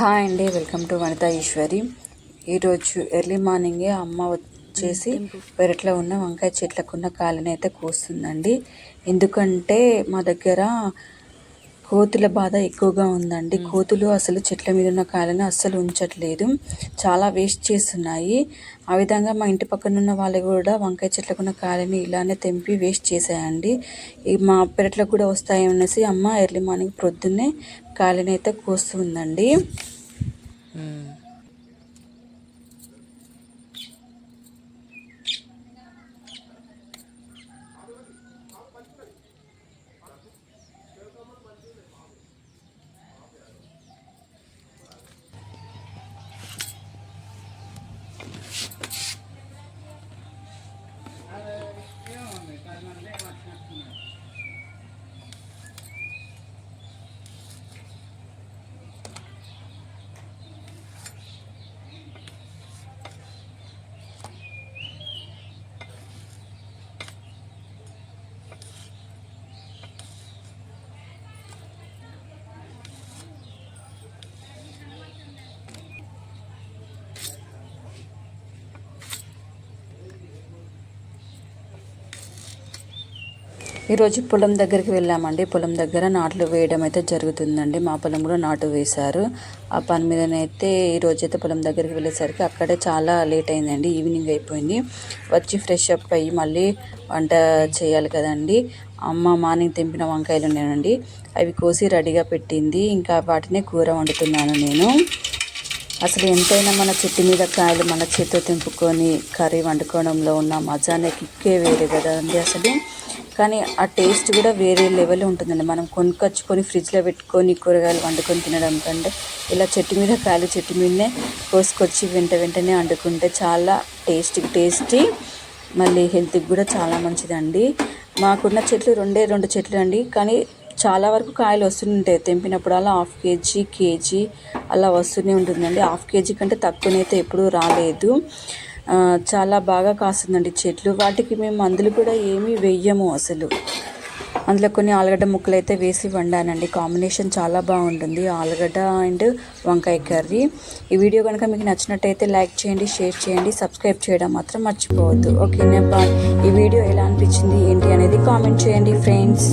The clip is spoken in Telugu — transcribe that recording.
హాయ్ అండి వెల్కమ్ టు వనిత ఈశ్వరి. ఈరోజు ఎర్లీ మార్నింగే అమ్మ వచ్చేసి పెరట్లో ఉన్న వంకాయ చెట్లకున్న కాయలని అయితే కోస్తుందండి. ఎందుకంటే మా దగ్గర కోతుల బాధ ఎక్కువగా ఉందండి. కోతులు అసలు చెట్ల మీద ఉన్న కాయలను అస్సలు ఉంచట్లేదు. చాలా వేస్ట్ చేస్తున్నాయి. ఆ విధంగా మా ఇంటి పక్కన ఉన్న వాళ్ళు కూడా వంకాయ చెట్లకున్న కాయలని ఇలానే తెంపి వేస్ట్ చేసాయండి ఈ మా పెరట్లకు కూడా వస్తాయనేసి అమ్మ ఎర్లీ మార్నింగ్ ప్రొద్దున్నే కాయలని అయితే కోస్తుందండి ఈరోజు పొలం దగ్గరికి వెళ్ళామండి. పొలం దగ్గర నాట్లు వేయడం అయితే జరుగుతుందండి. మా పొలం కూడా నాటు వేశారు. ఆ పని మీదనైతే ఈరోజు అయితే పొలం దగ్గరికి వెళ్ళేసరికి అక్కడే చాలా లేట్ అయిందండి. ఈవినింగ్ అయిపోయింది. వచ్చి ఫ్రెష్ అప్ అయ్యి మళ్ళీ వంట చేయాలి కదండి. అమ్మ మార్నింగ్ తెంపిన వంకాయలు ఉన్నాయండి. అవి కోసి రెడీగా పెట్టింది. ఇంకా వాటినే కూర వండుతున్నాను నేను. అసలు ఎంతైనా మన చెట్టు మీద కాయలు మన చేతితో తెంపుకొని కర్రీ వండుకోవడంలో ఉన్న మజానే కిక్కే వేరే కదండి అసలు. కానీ ఆ టేస్ట్ కూడా వేరే లెవెల్ ఉంటుందండి. మనం కొనుక్కొచ్చుకొని ఫ్రిడ్జ్లో పెట్టుకొని కూరగాయలు వండుకొని తినడం కంటే ఇలా చెట్టు మీద కాయలు చెట్టు మీదనే కోసుకొచ్చి వెంట వెంటనే వండుకుంటే చాలా టేస్టీ టేస్టీ మళ్ళీ హెల్త్కి కూడా చాలా మంచిదండి. మాకున్న చెట్లు రెండే రెండు చెట్లు అండి. కానీ చాలా వరకు కాయలు వస్తుంటాయి తెంపినప్పుడు అలా హాఫ్ కేజీ కేజీ అలా వస్తూనే ఉంటుందండి. హాఫ్ కేజీ కంటే తక్కువనైతే ఎప్పుడూ రాలేదు. చాలా బాగా కాస్తుందండి చెట్లు. వాటికి మేము మందులు కూడా ఏమీ వెయ్యము అసలు. అందులో కొన్ని ఆలుగడ్డ ముక్కలు అయితే వేసి వండానండి. కాంబినేషన్ చాలా బాగుంటుంది. ఆలుగడ్డ అండ్ వంకాయ కర్రీ. ఈ వీడియో కనుక మీకు నచ్చినట్టయితే లైక్ చేయండి షేర్ చేయండి సబ్స్క్రైబ్ చేయడం మాత్రం మర్చిపోవద్దు. ఓకేనా? బాయ్. ఈ వీడియో ఎలా అనిపించింది ఏంటి అనేది కామెంట్ చేయండి ఫ్రెండ్స్.